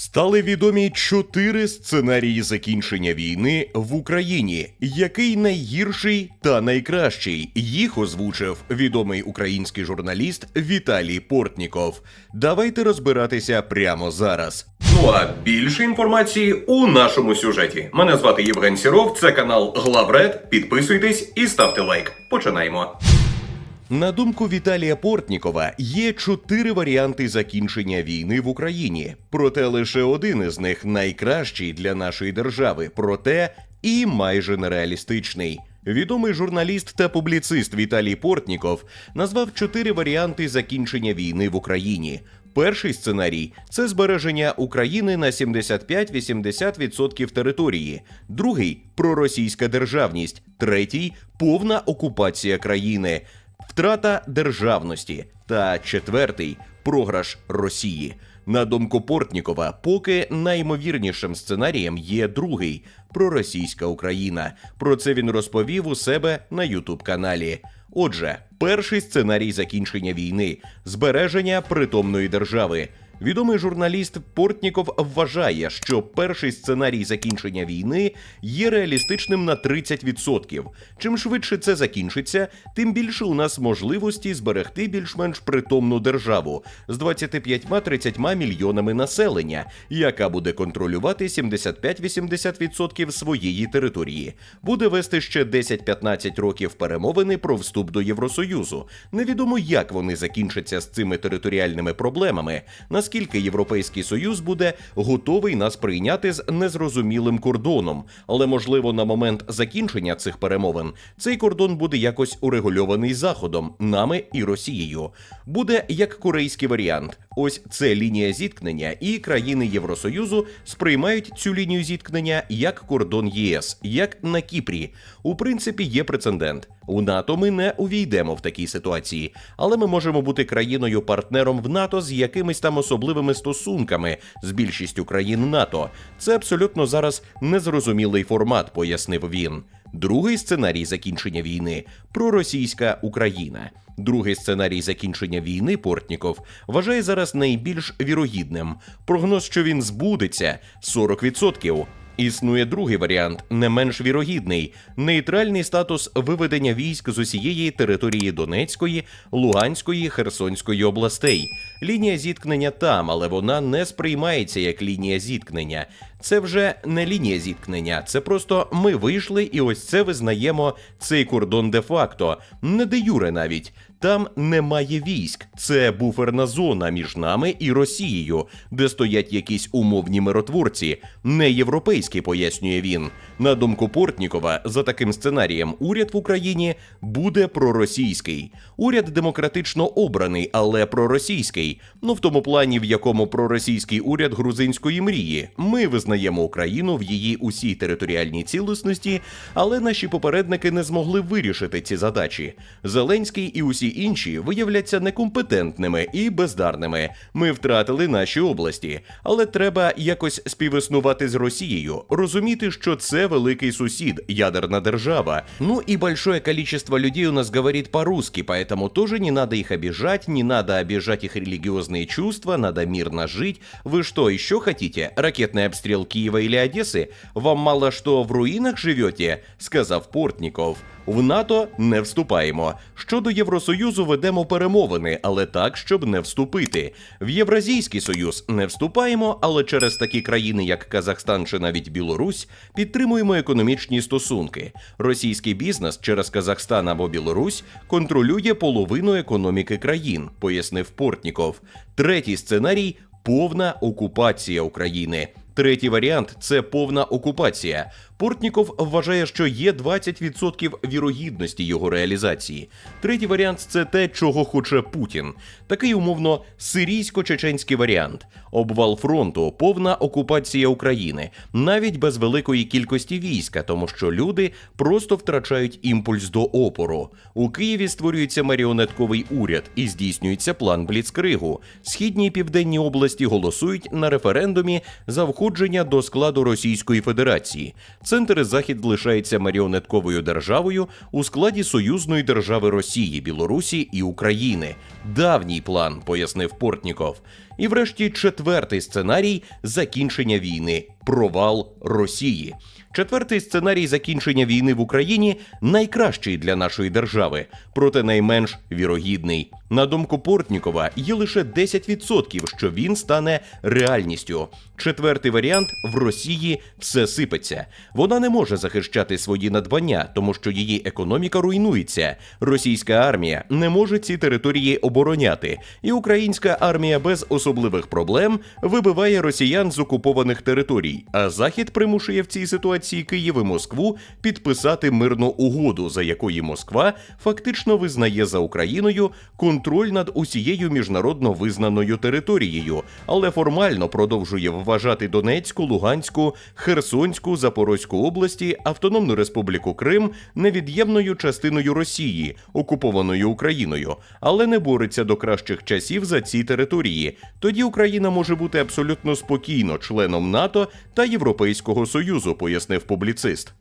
Стали відомі чотири сценарії закінчення війни в Україні. Який найгірший та найкращий? Їх озвучив відомий український журналіст Віталій Портніков. Давайте розбиратися прямо зараз. Ну а більше інформації у нашому сюжеті. Мене звати Євген Сіров. Це канал Главред. Підписуйтесь і ставте лайк. Починаємо. На думку Віталія Портнікова, є чотири варіанти закінчення війни в Україні. Проте лише один із них найкращий для нашої держави, проте і майже нереалістичний. Відомий журналіст та публіцист Віталій Портніков назвав чотири варіанти закінчення війни в Україні. Перший сценарій це збереження України на 75-80% території. Другий проросійська державність. Третій повна окупація країни втрата державності та четвертий програш Росії. На думку Портнікова, поки наймовірнішим сценарієм є другий проросійська Україна. Про це він розповів у себе на Ютуб каналі. Отже, перший сценарій закінчення війни збереження притомної держави. Відомий журналіст Портніков вважає, що перший сценарій закінчення війни є реалістичним на 30%. Чим швидше це закінчиться, тим більше у нас можливості зберегти більш-менш притомну державу з 25-30 мільйонами населення, яка буде контролювати 75-80% своєї території, буде вести ще 10-15 років перемовини про вступ до Євросоюзу. Невідомо, як вони закінчаться з цими територіальними проблемами. Наскільки Європейський Союз буде готовий нас прийняти з незрозумілим кордоном, але можливо на момент закінчення цих перемовин цей кордон буде якось урегульований заходом, нами і Росією. Буде як корейський варіант. Ось це лінія зіткнення, і країни Євросоюзу сприймають цю лінію зіткнення як кордон ЄС, як на Кіпрі. У принципі, є прецедент. У НАТО ми не увійдемо в такій ситуації, але ми можемо бути країною-партнером в НАТО з якимись там особливими стосунками з більшістю країн НАТО. Це абсолютно зараз незрозумілий формат, пояснив він. Другий сценарій закінчення війни проросійська Україна. Другий сценарій закінчення війни Портніков вважає зараз найбільш вірогідним. Прогноз, що він збудеться 40%. Існує другий варіант, не менш вірогідний нейтральний статус виведення військ з усієї території Донецької, Луганської, Херсонської областей. Лінія зіткнення там, але вона не сприймається як лінія зіткнення. Це вже не лінія зіткнення, це просто ми вийшли і ось це визнаємо цей кордон де-факто, не де юре навіть. Там немає військ. Це буферна зона між нами і Росією, де стоять якісь умовні миротворці, не європейські, пояснює він. На думку Портнікова, за таким сценарієм, уряд в Україні буде проросійський. Уряд демократично обраний, але проросійський. Ну в тому плані, в якому проросійський уряд грузинської мрії. Ми визнаємо Україну в її усій територіальній цілісності, але наші попередники не змогли вирішити ці задачі. Зеленський і усі інші виявляться некомпетентними і бездарними. Ми втратили наші області, але треба якось співіснувати з Росією, розуміти, що це великий сусід, ядерна держава. Ну и большое количество людей у нас говорит по-русски, поэтому тоже не надо их обижать, не надо обижать их религиозные чувства, надо мирно жить. Вы что, еще хотите? Ракетный обстрел Киева или Одессы? Вам мало что в руинах живете? Сказав Портніков. В НАТО не вступаємо. Щодо Євросоюзу ведемо перемовини, але так, щоб не вступити. В Євразійський союз не вступаємо, але через такі країни, як Казахстан чи навіть Білорусь, підтримуємо економічні стосунки. Російський бізнес через Казахстан або Білорусь контролює половину економіки країн, пояснив Портніков. Третій сценарій повна окупація України. Третій варіант це повна окупація. Портніков вважає, що є 20% вірогідності його реалізації. Третій варіант це те, чого хоче Путін. Такий умовно сирійсько-чеченський варіант: обвал фронту, повна окупація України, навіть без великої кількості війська, тому що люди просто втрачають імпульс до опору. У Києві створюється маріонетковий уряд і здійснюється план Бліцкригу. Східні і південні області голосують на референдумі за входження входження до складу Російської Федерації. Центр Захід лишається маріонетковою державою у складі союзної держави Росії, Білорусі і України. Давній план, пояснив Портніков. І врешті четвертий сценарій закінчення війни провал Росії. Четвертий сценарій закінчення війни в Україні найкращий для нашої держави, проте найменш вірогідний. На думку Портнікова, є лише 10%, що він стане реальністю. Четвертий варіант в Росії все сипеться. Вона не може захищати свої надбання, тому що її економіка руйнується. Російська армія не може ці території обороняти, і українська армія без особливих проблем вибиває росіян з окупованих територій. А Захід примушує в цій ситуації Київ і Москву підписати мирну угоду, за якої Москва фактично визнає за Україною контроль над усією міжнародно визнаною територією, але формально продовжує вважати Донецьку, Луганську, Херсонську, Запорозьку області, Автономну Республіку Крим невід'ємною частиною Росії, окупованою Україною, але не бореться до кращих часів за ці території. Тоді Україна може бути абсолютно спокійно членом НАТО та Європейського Союзу, пояснив публіцист.